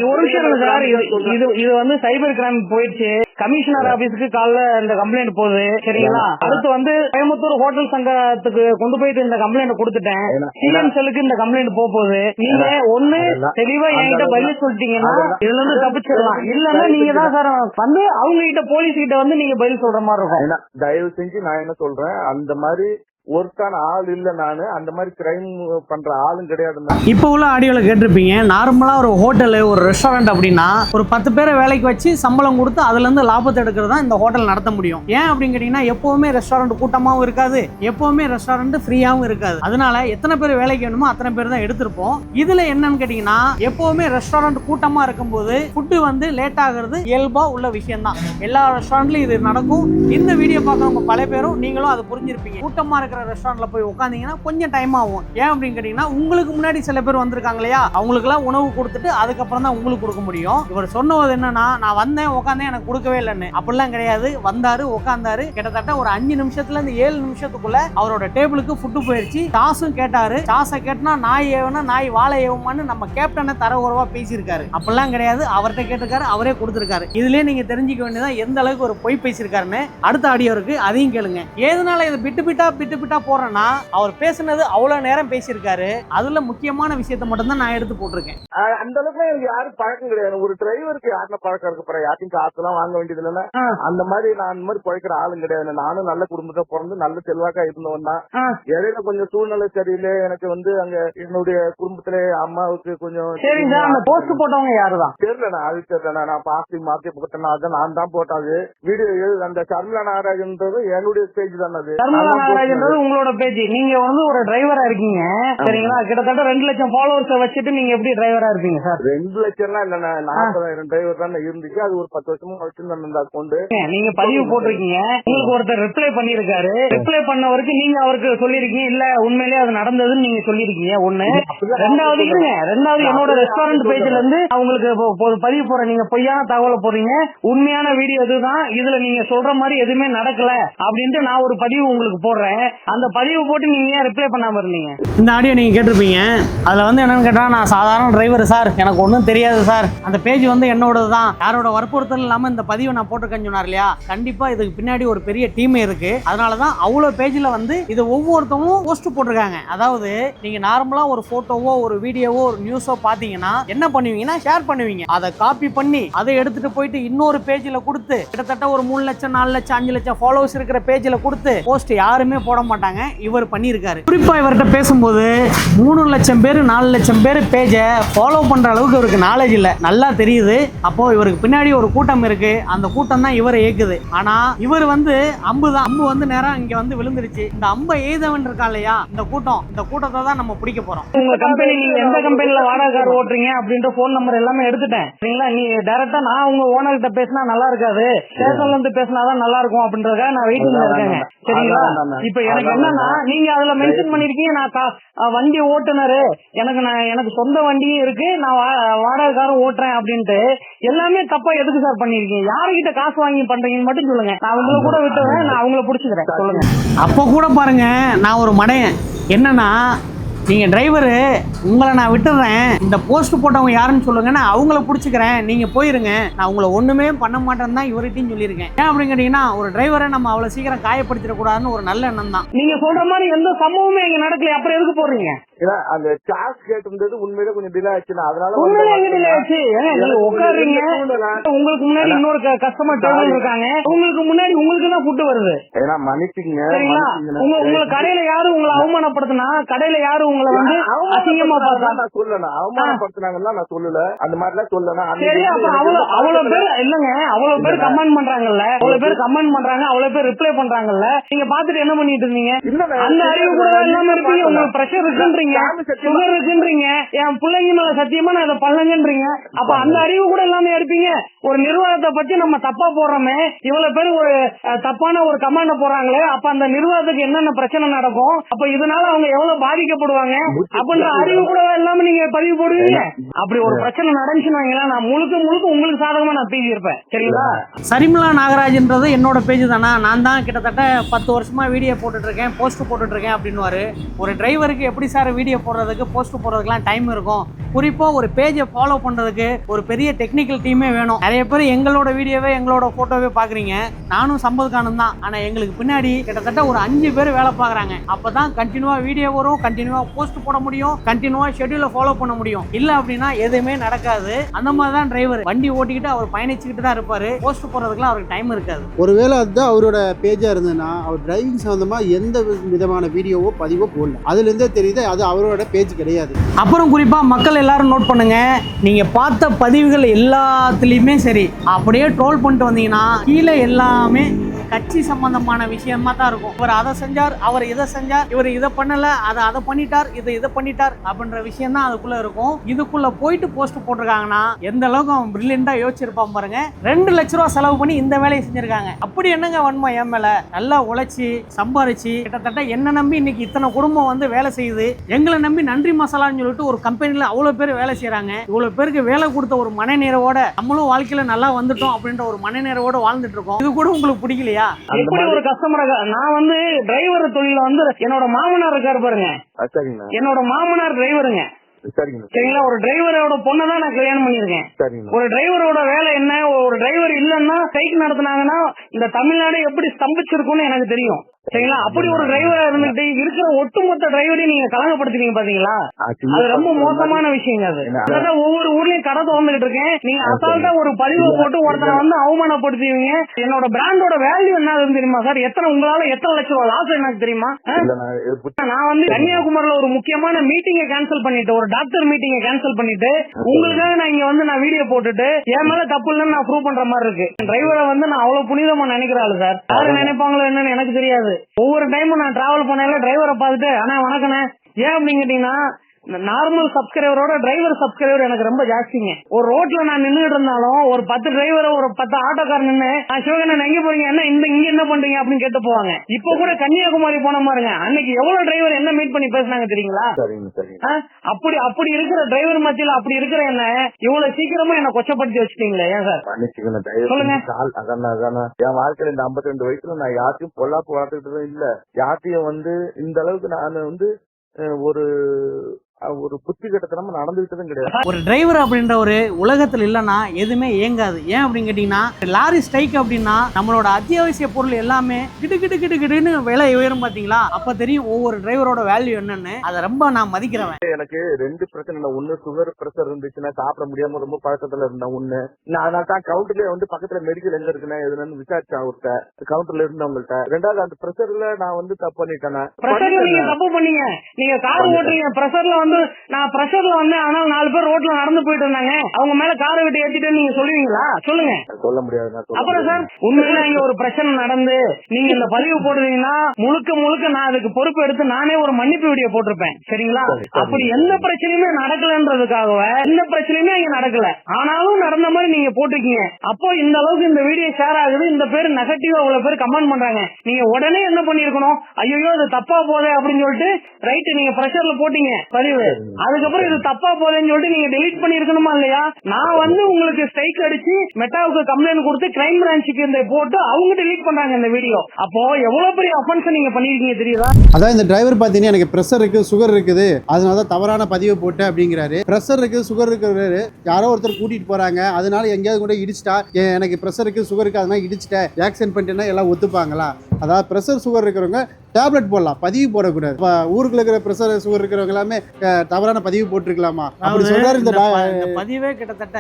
ஒரு இருங்க சார். இது- இது வந்து சைபர் கிரைம் போயிடுச்சு. கமிஷனர் ஆபீஸ்க்கு காலைல இந்த கம்ப்ளைண்ட் போகுது. சரிங்களா? அடுத்து வந்து கோயம்புத்தூர் ஹோட்டல் சங்கத்துக்கு கொண்டு போயிட்டு இந்த கம்ப்ளைண்ட் கொடுத்துட்டேன். சிஎம் செல்லுக்கு இந்த கம்ப்ளைண்ட் போக போகுது. நீங்க ஒண்ணு தெளிவா என்கிட்ட பதில் சொல்லிட்டீங்கன்னா இதுல இருந்து தப்பிச்சிடலாம். இல்லன்னா நீங்க தான் சார் வந்து அவங்க கிட்ட போலீஸ் கிட்ட வந்து நீங்க பதில் சொல்ற மாதிரி இருக்கும். தயவு செஞ்சு நான் என்ன சொல்றேன் அந்த மாதிரி ஒர்க்கான ஆள் இல்ல நானு அந்த மாதிரி கிரைம் பண்ற ஆளும் கிடையாது இப்போ உள்ள ஆடியோவில் கேட்டிருப்பீங்க நார்மலாக ஒரு ஹோட்டலு ஒரு ரெஸ்டாரண்ட் அப்படின்னா ஒரு பத்து பேரை வேலைக்கு வச்சு சம்பளம் கொடுத்து அதுலேருந்து லாபத்தை எடுக்கிறது தான் இந்த ஹோட்டல் நடத்த முடியும். ஏன் அப்படின்னு கேட்டிங்கன்னா எப்போவுமே ரெஸ்டாரண்ட் கூட்டமாகவும் இருக்காது எப்போவுமே ரெஸ்டாரண்ட் ஃப்ரீயாகவும் இருக்காது. அதனால எத்தனை பேர் வேலைக்கு வேணுமோ அத்தனை பேர் தான் எடுத்திருப்போம். இதில் என்னன்னு கேட்டிங்கன்னா எப்போவுமே ரெஸ்டாரண்ட் கூட்டமாக இருக்கும்போது ஃபுட்டு வந்து லேட் ஆகுறது இயல்பாக உள்ள விஷயம் தான் எல்லா ரெஸ்டாரண்ட்லையும் இது நடக்கும். இந்த வீடியோ பார்க்குறவங்க பல பேரும் நீங்களும் அதை புரிஞ்சிருப்பீங்க. கூட்டமாக இருக்கிற ரெஸ்டாரண்ட்ல போய் உட்காந்தீங்கன்னா கொஞ்சம் டைம் ஆகும். ஏன் அப்படின்னு கேட்டீங்கன்னா உங்களுக்கு முன்னாடி சில பேர் வந்திருக்காங்க இல்லையா? அவங்களுக்குலாம் உணவு கொடுத்துட்டு அதுக்கப்புறம் தான் உங்களுக்கு கொடுக்க முடியும். இவர் சொன்னது என்னன்னா நான் வந்தேன் உட்காந்தேன் எனக்கு கொடுக்கவே இல்லைன்னு. அப்படிலாம் கிடையாது. வந்தாரு உட்காந்தாரு கிட்டத்தட்ட ஒரு அஞ்சு நிமிஷத்துல இருந்து ஏழு நிமிஷத்துக்குள்ள அவரோட டேபிளுக்கு ஃபுட்டு போயிருச்சு. காசும் கேட்டாரு. காசை கேட்டனா நாய் ஏவனா நாய் வாழை ஏவுமான்னு நம்ம கேப்டனை தரகுறவா பேசியிருக்காரு. அப்படிலாம் கிடையாது. அவர்கிட்ட கேட்டிருக்காரு அவரே கொடுத்துருக்காரு. இதுலயே நீங்க தெரிஞ்சுக்க வேண்டியதான் எந்த அளவுக்கு ஒரு பொய் பேசியிருக்காருன்னு. அடுத்த ஆடியோ இருக்கு. அதையும் கேளுங்க. எதனால இதை பிட்டு பிட்டா பிட்டு பிட்டா போறேன்னா அவர் பேசுனது அவ்வளவு நேரம் பேசியிருக்காரு. அதுல முக்கியமான விஷயத்த மட்டும் தான் நான் எடுத்து போட்டிருக்கேன். அந்த அளவுக்கு எனக்கு யாரும் பழக்கம் கிடையாது. ஒரு டிரைவருக்கு யாருல பழக்கம் இருக்கு யார்ட்டையும் காசு எல்லாம் வாங்க வேண்டியது இல்லைன்னா. அந்த மாதிரி நான் அந்த மாதிரி பழைக்கிற ஆளும் கிடையாது நானும் நல்ல குடும்பத்தை பிறந்து நல்ல செல்வாக்கா இருந்தவன் தான். இடையில கொஞ்சம் சூழ்நிலை சரியில்லை. எனக்கு வந்து அங்க என்னுடைய குடும்பத்திலே அம்மாவுக்கு கொஞ்சம் அந்த போஸ்ட் போட்டவங்க யாருதான்? தெரியல நான். அது தெரியல. நான் பாசி மாத்தி போட்டேன் அதான் நான் தான் போட்டாது. வீடியோ அந்த சர்மிளா நாகராஜன்றது என்னுடைய ஸ்டேஜ் தான் அது. உங்களோட பேஜ் நீங்க வந்து ஒரு டிரைவரா இருக்கீங்க. சரிங்களா? கிட்டத்தட்ட ரெண்டு லட்சம் ஃபாலோவர்ஸ் வச்சுட்டு நீங்க எப்படி டிரைவரா இருப்பீங்க சார் ரெண்டு லட்சம்லாம் இல்லண்ணா நாற்பதாயிரம் டிரைவர் தானே இருந்துச்சு. அது ஒரு பத்து வருஷமா வச்சிருந்தேன் அந்த அக்கௌண்ட் நீங்க பதிவு போட்டிருக்கீங்க. உங்களுக்கு ஒருத்தர் ரிப்ளை பண்ணிருக்காரு ரிப்ளை பண்ணவருக்கு நீங்க அவருக்கு சொல்லிருக்கீங்க இல்ல உண்மையிலேயே அது நடந்ததுன்னு நீங்க சொல்லிருக்கீங்க ஒண்ணு. ரெண்டாவது இருங்க. ரெண்டாவது என்னோட ரெஸ்டாரண்ட் பேஜ்ல இருந்து அவங்களுக்கு பதிவு போற நீங்க பொய்யான தகவலை போடுறீங்க. உண்மையான வீடியோ இதுதான். இதுல நீங்க சொல்ற மாதிரி எதுவுமே நடக்கல. அப்படின்ட்டு நான் ஒரு பதிவு உங்களுக்கு போடுறேன். அந்த பதிவு போட்டு நீங்க ஏன் ரிப்ளை பண்ணாம இருந்தீங்க? இந்த ஆடியோ நீங்க கேட்டிருப்பீங்க. அதுல வந்து என்னன்னு கேட்டா நான் சாதாரண டிரைவர் சார். எனக்கு ஒன்றும் தெரியாது சார். அந்த பேஜ் வந்து என்னோடது தான் யாரோட வற்புறுத்தல் இல்லாம இந்த பதிவை நான் போட்டிருக்கேன்னு சொன்னார் இல்லையா? கண்டிப்பா இதுக்கு பின்னாடி ஒரு பெரிய டீம் இருக்கு. அதனாலதான் அவ்வளோ பேஜ்ல வந்து இது ஒவ்வொருத்தவங்களும் போஸ்ட் போட்டிருக்காங்க. அதாவது நீங்க நார்மலா ஒரு போட்டோவோ ஒரு வீடியோவோ ஒரு நியூஸோ பாத்தீங்கன்னா என்ன பண்ணுவீங்கன்னா ஷேர் பண்ணுவீங்க. அதை காப்பி பண்ணி அதை எடுத்துட்டு போயிட்டு இன்னொரு பேஜ்ல கொடுத்து கிட்டத்தட்ட ஒரு மூணு லட்சம் நாலு லட்சம் அஞ்சு லட்சம் ஃபாலோவர்ஸ் இருக்கிற பேஜ்ல கொடுத்து போஸ்ட் யாருமே போட மாட்டாங்க. இவர் பண்ணியிருக்காரு. குறிப்பா இவர்கிட்ட பேசும்போது மூணு லட்சம் பேர் நாலு லட்சம் பேர் பேஜை ஃபாலோ பண்ற அளவுக்கு இவருக்கு நாலேஜ் இல்ல. நல்லா தெரியுது. அப்போ இவருக்கு பின்னாடி ஒரு கூட்டம் இருக்கு. அந்த கூட்டம் தான் இவரை இயக்குது ஆனா இவர் வந்து அம்பு தான். அம்பு வந்து நேரா இங்க வந்து விழுந்துருச்சு. இந்த அம்பை எய்தவன் இருக்கா இல்லையா? இந்த கூட்டம். இந்த கூட்டத்தை தான் நம்ம பிடிக்க போறோம். உங்க கம்பெனி நீங்க எந்த கம்பெனில வாடகை கார் ஓட்டுறீங்க அப்படின்ற போன் நம்பர் எல்லாமே எடுத்துட்டேன். சரிங்களா? நீ டைரக்டா நான் உங்க ஓனர் கிட்ட பேசினா நல்லா இருக்காது. ஸ்டேஷன்ல இருந்து பேசினாதான் நல்லா இருக்கும் அப்படின்றதுக்காக நான் வெயிட்டிங்ல இருக்கேங்க. சரிங்களா? இப்ப எனக்கு என்னன்னா நீங்க அதுல மென்ஷன் பண்ணிருக்கீங்க நான் வண்டி ஓட்டுனரு. எனக்கு நான் எனக்கு சொந்த வண்டியும் இருக்கு நான் வா- வாடகை காரும் ஓட்டுறேன் அப்படின்ட்டு எல்லாமே தப்பா எதுக்கு சார் பண்ணிருக்கீங்க? யாருகிட்ட காசு வாங்கி பண்றீங்கன்னு மட்டும் சொல்லுங்க. நான் உங்களை கூட விட்டுறேன் நான் அவங்கள புடிச்சுக்கிறேன். சொல்லுங்க. அப்போ கூட பாருங்க நான் ஒரு மடையன். என்னன்னா நீங்கள் டிரைவரு உங்களை நான் விட்டுறேன். இந்த போஸ்ட் போட்டவங்க யாருன்னு சொல்லுங்க. நான் அவங்கள பிடிச்சிக்கிறேன். நீங்கள் போயிருங்க. நான் உங்களை ஒன்றுமே பண்ண மாட்டேன்னு தான் இவர்கிட்டையும் சொல்லியிருக்கேன். ஏன் அப்படின்னு கேட்டிங்கன்னா ஒரு டிரைவரை நம்ம அவ்வளோ சீக்கிரம் காயப்படுத்திடக்கூடாதுன்னு ஒரு நல்ல எண்ணம் தான். நீங்கள் சொல்கிற மாதிரி எந்த சம்பவமே இங்கே நடக்கல அப்புறம் எதுக்கு போடுறீங்க? ஏன்னா அந்த சார்ஜ் கேட்டிருந்தது உண்மையிலே கொஞ்சம் டிலே ஆச்சுன்னா அதனால உட்காருறீங்க. உங்களுக்கு முன்னாடி இன்னொரு கஸ்டமர் டேபிள் இருக்காங்க. உங்களுக்கு முன்னாடி உங்களுக்கு தான் ஃபுட் வருது. ஏன்னா மன்னிச்சுங்க. உங்க கடையில யாரு உங்களை அவமானப்படுத்தினா கடையில யாரு உங்களை வந்து அசிங்கமா பார்த்தா நான் சொல்லல. அவமானப்படுத்தினாங்கன்னா நான் சொல்லல. அந்த மாதிரிலாம் சொல்லல. சரி அப்புறம் அவ்வளவு அவ்வளவு பேர் இல்லங்க. அவ்வளவு பேர் கமெண்ட் பண்றாங்கல்ல. அவ்வளவு பேர் கமெண்ட் பண்றாங்க. அவ்வளவு பேர் ரிப்ளை பண்றாங்கல்ல. நீங்க பாத்துட்டு என்ன பண்ணிட்டு இருந்தீங்க? அந்த அறிவு கூட இல்லாம இருப்பீங்க உங்களுக்கு பிரஷர் இருக்குன்றீங்க. சுகர் இருக்குன்றீங்க என் பிள்ளைங்க மேல சத்தியமா நான் இதை பண்ணலங்கன்றீங்க அப்ப அந்த அறிவு கூட இல்லாம இருப்பீங்க ஒரு நிர்வாகத்தை பத்தி நம்ம தப்பா போடுறோமே. இவ்வளவு பேர் ஒரு தப்பான ஒரு கமாண்ட போடுறாங்களே. அப்ப அந்த நிர்வாகத்துக்கு என்னென்ன பிரச்சனை நடக்கும்? அப்ப இதனால அவங்க எவ்வளவு பாதிக்கப்படுவாங்க? அப்படின்ற அறிவு கூட இல்லாம நீங்க பதிவு போடுவீங்க? அப்படி ஒரு பிரச்சனை நடந்துச்சுன்னு வைங்களேன், நான் முழுக்க முழுக்க உங்களுக்கு சாதகமா நான் பேசி இருப்பேன் சரிங்களா சரிமலா நாகராஜ்ன்றது என்னோட பேஜ் தானா? நான் தான் கிட்டத்தட்ட பத்து வருஷமா வீடியோ போட்டுட்டு இருக்கேன் போஸ்ட் போட்டுட்டு இருக்கேன் அப்படின்னுவாரு. ஒரு டிரைவருக்கு எப்படி சார் வீடியோ போடுறதுக்கு போஸ்ட் போடுறதுக்குலாம் டைம் இருக்கும். குறிப்பாக ஒரு பேஜை ஃபாலோ பண்ணுறதுக்கு ஒரு பெரிய டெக்னிக்கல் டீமே வேணும். நிறைய பேர் எங்களோட வீடியோவே எங்களோட ஃபோட்டோவே பார்க்குறீங்க. நானும் சம்பத்கானம் தான். ஆனால் எங்களுக்கு பின்னாடி கிட்டத்தட்ட ஒரு அஞ்சு பேர் வேலை பார்க்குறாங்க. அப்போ தான் கண்டினியூவாக வீடியோ வரும் கண்டினியூவாக போஸ்ட் போட முடியும் கண்டினியூவாக ஷெட்யூலை ஃபாலோ பண்ண முடியும். இல்லை அப்படின்னா எதுவுமே நடக்காது. அந்த மாதிரி தான் டிரைவர் வண்டி ஓட்டிக்கிட்டு அவர் பயணிச்சுக்கிட்டு தான் இருப்பார். போஸ்ட் போடுறதுக்குலாம் அவருக்கு டைம் இருக்காது. ஒருவேளை அதுதான் அவரோட பேஜாக இருந்ததுன்னா அவர் டிரைவிங் சம்மந்தமாக எந்த விதமான வீடியோவோ பதிவோ போடல. அதுலேருந்தே தெரியுது அது அவரோட பேஜ் கிடையாது. அப்புறம் குறிப்பாக மக்கள் எல்லாரும் நோட் பண்ணுங்க. நீங்கள் பார்த்த பதிவுகள் எல்லாத்துலேயுமே சரி. அப்படியே ட்ரோல் பண்ணிட்டு வந்தீங்கன்னா கீழே எல்லாமே கட்சி சம்பந்தமான விஷயமா தான் இருக்கும். இவர் அதை செஞ்சார் அவர் இதை செஞ்சார் இவர் இதை பண்ணல அதை அதை பண்ணிட்டார் இதை இதை பண்ணிட்டார் அப்படின்ற விஷயம் தான் அதுக்குள்ள இருக்கும். இதுக்குள்ள போயிட்டு போஸ்ட் போட்டிருக்காங்கன்னா எந்த அளவுக்கு அவன் பிரில்லியண்டா யோசிச்சிருப்பான் பாருங்க. ரெண்டு லட்ச ரூபா செலவு பண்ணி இந்த வேலையை செஞ்சிருக்காங்க. அப்படி என்னங்க வன்மை என் மேல? நல்லா உழைச்சி சம்பாரிச்சு கிட்டத்தட்ட என்ன நம்பி இன்னைக்கு இத்தனை குடும்பம் வந்து வேலை செய்யுது. எங்களை நம்பி நன்றி மசாலான்னு சொல்லிட்டு ஒரு கம்பெனில அவ்வளவு பேர் வேலை செய்றாங்க. இவ்வளவு பேருக்கு வேலை கொடுத்த ஒரு மனநிறைவோட நம்மளும் வாழ்க்கையில நல்லா வந்துட்டோம் அப்படின்ற ஒரு மனநிறைவோட வாழ்ந்துட்டு இருக்கோம். இது கூட உங்களுக்கு பிடிக்கலையா? எப்படி ஒரு கஸ்டமரை நான் வந்து டிரைவர் தொழில வந்து என்னோட மாமனார் இருக்காரு பாருங்க. என்னோட மாமனார் டிரைவருங்க சரிங்களா? ஒரு டிரைவரோட பொண்ணை தான் நான் கல்யாணம் பண்ணியிருக்கேன். சரிங்கண்ணா ஒரு டிரைவரோட வேலை என்ன? ஒரு டிரைவர் இல்லைன்னா ஸ்ட்ரைக் நடத்துனாங்கன்னா இந்த தமிழ்நாடு எப்படி ஸ்தம்பிச்சிருக்கும்னு எனக்கு தெரியும். சரிங்களா? அப்படி ஒரு டிரைவரா இருந்துட்டு இருக்கிற ஒட்டுமொத்த டிரைவரையும் நீங்க கலங்கப்படுத்துறீங்க பாத்தீங்களா? அது ரொம்ப மோசமான விஷயங்க அது? அதான் ஒவ்வொரு ஊர்லயும் கடை திறந்துகிட்டு இருக்கேன். நீங்க அசால்ட்டா ஒரு பதிவை போட்டு ஒருத்தனை வந்து அவமானப்படுத்துவீங்க. என்னோட பிராண்டோட வேல்யூ என்ன ஆகுதுன்னு தெரியுமா சார் எத்தனை உங்களால எத்தனை லட்சம் ரூபாய் லாஸ் எனக்கு தெரியுமா? நான் வந்து கன்னியாகுமரியில ஒரு முக்கியமான மீட்டிங்கை கேன்சல் பண்ணிட்டு ஒரு டாக்டர் மீட்டிங்கை கேன்சல் பண்ணிட்டு உங்களுக்காக நான் இங்க வந்து நான் வீடியோ போட்டுட்டு என் மேல தப்பு இல்லைன்னு நான் ப்ரூவ் பண்ற மாதிரி இருக்கு. டிரைவரை வந்து நான் அவ்வளவு புனிதமா நினைக்கிற ஆளு சார் யாரு நினைப்பாங்களோ என்னன்னு எனக்கு தெரியாது. ஒவ்வொரு டைமும் நான் டிராவல் பண்ணல டிரைவரை பார்த்துட்டு ஆனா வணக்கண்ணே. ஏன் அப்படின்னு கேட்டீங்கன்னா நார்மல் சப்ஸ்கிரைபரோட டிரைவர் சப்ஸ்கிரைபர் எனக்கு ரொம்ப ஜாஸ்திங்க. ஒரு ரோட்ல நான் நின்னுட்டு இருந்தாலும் ஒரு பத்து டிரைவர் ஒரு பத்து ஆட்டோக்கார் நின்னு "ஆ, சிவகண்ணன் எங்க போறீங்க? என்ன இந்த இங்க என்ன பண்றீங்க? அப்படின்னு கேட்டு போவாங்க. இப்போ கூட கன்னியாகுமரி போன பாருங்க. அன்னைக்கு எவ்வளவு டிரைவர் என்ன மீட் பண்ணி பேசினாங்க தெரியுங்களா? அப்படி அப்படி இருக்கிற டிரைவர் மத்தியில அப்படி இருக்கிற என்ன இவ்வளவு சீக்கிரமா என்ன கொச்சப்படுத்தி வச்சுட்டீங்களே ஏன் சார்? சொல்லுங்க. என் வாழ்க்கையில இந்த 52 ரெண்டு வயசுல நான் யார்த்தையும் பொல்லாப்பு வளர்த்துக்கிட்டதும் இல்ல. யார்த்தையும் வந்து இந்த அளவுக்கு நான் வந்து ஒரு ஒரு புத்தி கட்டத்தனமா நடந்துகிட்டதும் கிடையாது. ஒரு டிரைவர் அப்படின்ற ஒரு உலகத்துல இல்லைன்னா எதுவுமே இயங்காது. ஏன் அப்படின்னு கேட்டீங்கன்னா லாரி ஸ்ட்ரைக் அப்படின்னா நம்மளோட அத்தியாவசிய பொருள் எல்லாமே கிடு கிடு கிடு கிடுன்னு விலை உயரும் பாத்தீங்களா? அப்ப தெரியும் ஒவ்வொரு டிரைவரோட வேல்யூ என்னன்னு. அதை ரொம்ப நான் மதிக்கிறவன். எனக்கு ரெண்டு பிரச்சனை இல்லை. ஒண்ணு சுகர் பிரஷர் இருந்துச்சுன்னா சாப்பிட முடியாம ரொம்ப பழக்கத்துல இருந்தேன். ஒண்ணு நான் அதனால தான் கவுண்டர்லயே வந்து பக்கத்துல மெடிக்கல் எங்க இருக்குன்னு எதுன்னு விசாரிச்சேன் அவர்கிட்ட. கவுண்டர்ல இருந்தவங்கள்ட்ட. ரெண்டாவது அந்த பிரஷர்ல நான் வந்து தப்பு பண்ணிட்டேன். நீங்க தப்பு பண்ணீங்க. நீங்க கார் ஓட்டுறீங்க. பிரஷர்ல வந்து நான் பிரஷர்ல வந்தேன். ஆனால் நாலு பேர் ரோட்ல நடந்து போயிட்டு இருந்தாங்க. அவங்க மேல காரை விட்டு ஏத்திட்டு நீங்க சொல்லுவீங்களா? சொல்லுங்க. சொல்ல முடியாது அப்புறம் சார். உண்மையில இங்க ஒரு பிரச்சனை நடந்து நீங்க இந்த பதிவு போடுறீங்கன்னா முழுக்க முழுக்க நான் அதுக்கு பொறுப்பு எடுத்து நானே ஒரு மன்னிப்பு வீடியோ போட்டிருப்பேன். சரிங்களா? சரி, சரி. அப்படி எந்த பிரச்சனையுமே நடக்கலன்றதுக்காகவே எந்த பிரச்சனையுமே இங்க நடக்கல. ஆனாலும் நடந்த மாதிரி நீங்க போட்டிருக்கீங்க. அப்போ இந்த அளவுக்கு இந்த வீடியோ ஷேர் ஆகுது. இந்த பேர் நெகட்டிவா இவ்வளவு பேர் கமெண்ட் பண்றாங்க. நீங்க உடனே என்ன பண்ணிருக்கணும் ஐயோ இது தப்பா போதே அப்படின்னு சொல்லிட்டு ரைட் நீங்க பிரஷர்ல போட்டீங்க. பதிவு அதுக்கப்புறம் இது தப்பா போதேன்னு சொல்லிட்டு நீங்க டெலீட் பண்ணிருக்கணுமா இல்லையா? நான் வந்து உங்களுக்கு ஸ்ட்ரைக் அடிச்சு மெட்டாவுக்கு கம்ப்ளைண்ட் கொடுத்து கிரைம் பிரான்ச்சுக்கு இந்த போட்டு அவங்க டெலீட் பண்றாங்க இந்த வீடியோ அப்போ எவ்வளவு பெரிய அஃபென்ஸ் நீங்க பண்ணிருக்கீங்க தெரியுதா? அதான் இந்த டிரைவர் பார்த்தீங்கன்னா எனக்கு ப்ரெஷர் இருக்குது சுகர் இருக்குது. அதனால தான் தவறான பதிவை போட்டேன் அப்படிங்கிறாரு. ப்ரெஷர் இருக்குது சுகர் இருக்கிறாரு யாரோ ஒருத்தர் கூட்டிகிட்டு போகிறாங்க அதனால எங்கேயாவது கூட இடிச்சிட்டா "ஏன் எனக்கு ப்ரெஷர் இருக்குது சுகர் இருக்குது அதனால இடிச்சிட்டேன். ஆக்சிடென்ட் பண்ணிட்டேன்னா எல்லாம் ஒத்துப்பாங்களா? அதாவது ப்ரெஷர் சுகர் இருக்கிறவங்க டேப்லெட் போடலாம் பதிவு போடக்கூடாது. இப்போ ஊருக்குள்ள இருக்கிற ப்ரெஷர் சுகர் இருக்கிறவங்க எல்லாமே தவறான பதிவு போட்டிருக்கலாமா? அப்படி சொல்றாரு இந்த பதிவே கிட்டத்தட்ட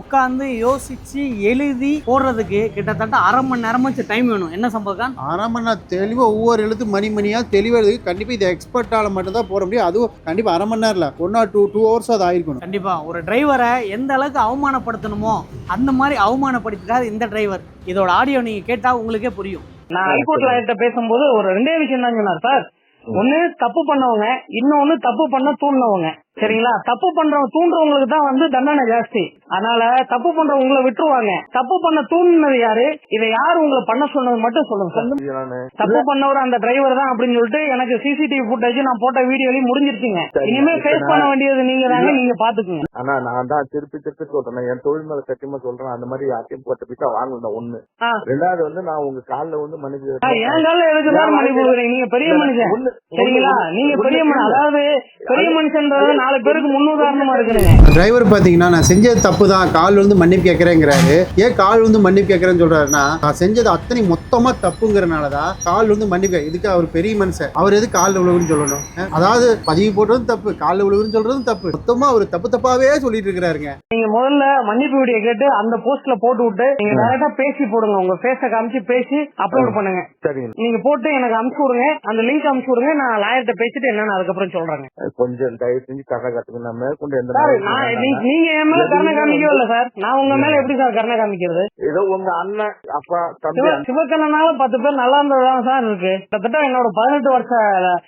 உட்காந்து யோசிச்சு எழுதி போடுறதுக்கு கிட்டத்தட்ட அரை மணி நேரமாச்சு டைம் வேணும். என்ன சம்பவம் அரை மணி நேரம் தெளிவாக ஒவ்வொரு எழுத்து மணி மணியாக தெளிவாக எழுதி கண்டிப்பாக இது எக்ஸ்பர்ட்டால மட்டும்தான் போட முடியும். அதுவும் கண்டிப்பாக அரை மணி நேரம் இல்லை one or two two hours அது ஆயிருக்கணும். கண்டிப்பா. ஒரு டிரைவரை எந்த அளவுக்கு அவமானப்படுத்தணுமோ அந்த மாதிரி அவமானப்படுத்திட்டார் இந்த டிரைவர் இதோட ஆடியோ நீங்க கேட்டா உங்களுக்கே புரியும். நான் ஹைகோர்ட் லாயர்கிட்ட பேசும்போது ஒரு ரெண்டே விஷயம் தான் சொன்னார் சார். ஒண்ணு தப்பு பண்ணவங்க இன்னொன்னு தப்பு பண்ண தூண்டினவங்க. சரிங்களா? தப்பு பண்றவங்க தூண்டுறவங்களுக்கு தான் வந்து தண்டனை ஜாஸ்தி. அதனால தப்பு பண்றவங்களை விட்டுருவாங்க. தப்பு பண்ண தூண்டினது யாரு? இதை யார் உங்களை பண்ண சொன்னது மட்டும் சொல்லுங்க தப்பு பண்ணவர் அந்த டிரைவர் தான் அப்படின்னு சொல்லிட்டு எனக்கு சிசிடிவி ஃபுட்டேஜ் நான் போட்ட வீடியோலயும் முடிஞ்சிருச்சுங்க. சரி. இனிமே ஃபேஸ் பண்ண வேண்டியது நீங்க தாங்க நீங்க பாத்துக்குங்க. ஆனா நான் தான் திருப்பி திருப்பி சொல்றேன். என் தொழில் மேல சத்தியமா சொல்றேன். அந்த மாதிரி யார்ட்டையும் பத்து பைசா வாங்கணும் ஒண்ணு. ரெண்டாவது வந்து நான் உங்க கால்ல வந்து மன்னிச்சு ஆ, என் கால எதுக்கு கொடுக்குறீங்க நீங்க பெரிய மனுஷன். சரிங்களா? நீங்க பெரிய மனுஷன். அதாவது பெரிய மனுஷன்றது நாலு பேருக்கு முன்னுதாரணமா இருக்குதுங்க. டிரைவர் பார்த்தீங்கன்னா நான் செஞ்சது தப்பு தான் கால் வந்து மன்னிப்பு கேட்குறேங்கிறாரு ஏன் கால் வந்து மன்னிப்பு கேட்குறேன்னு சொல்றாருன்னா நான் செஞ்சது அத்தனை மொத்தமா தப்புங்கிறனால தான் கால் வந்து மன்னிப்பு கே- இதுக்கு அவர் பெரிய மனுஷன். அவர் எது காலில் விழுகுன்னு சொல்லணும்? அதாவது பதிவு போடுறதும் தப்பு காலில் விழுகுன்னு சொல்றதும் தப்பு. மொத்தமா அவர் தப்பு தப்பாவே சொல்லிட்டு இருக்கிறாருங்க. நீங்க முதல்ல மன்னிப்பு வீடியோ கேட்டு அந்த போஸ்ட்ல போட்டு விட்டு நீங்க டேரக்டா பேசி போடுங்க. உங்க ஃபேஸ காமிச்சு பேசி அப்லோட் பண்ணுங்க. சரிங்க. நீங்க போட்டு எனக்கு அனுப்பிச்சு விடுங்க. அந்த லிங்க் அனுப்பிச்சு விடுங்க. நான் லாயர்கிட்ட பேசிட்டு என்னன்னு அதுக்கப்புறம் சொல்றேங்க. கொஞ்சம் தயவு செஞ்சு கரை கட்டுங்க நான் மேற்கொண்டு எந்த நீங்க என் மேல கருணை காமிக்கவே இல்ல சார். நான் உங்க மேல எப்படி சார் கருணை காமிக்கிறது? ஏதோ உங்க அண்ணன் அப்பா தம்பி சிவ- சிவக்கண்ணனால பத்து பேர் நல்லா இருந்ததுதான் சார் இருக்கு. கிட்டத்தட்ட என்னோட பதினெட்டு வருஷ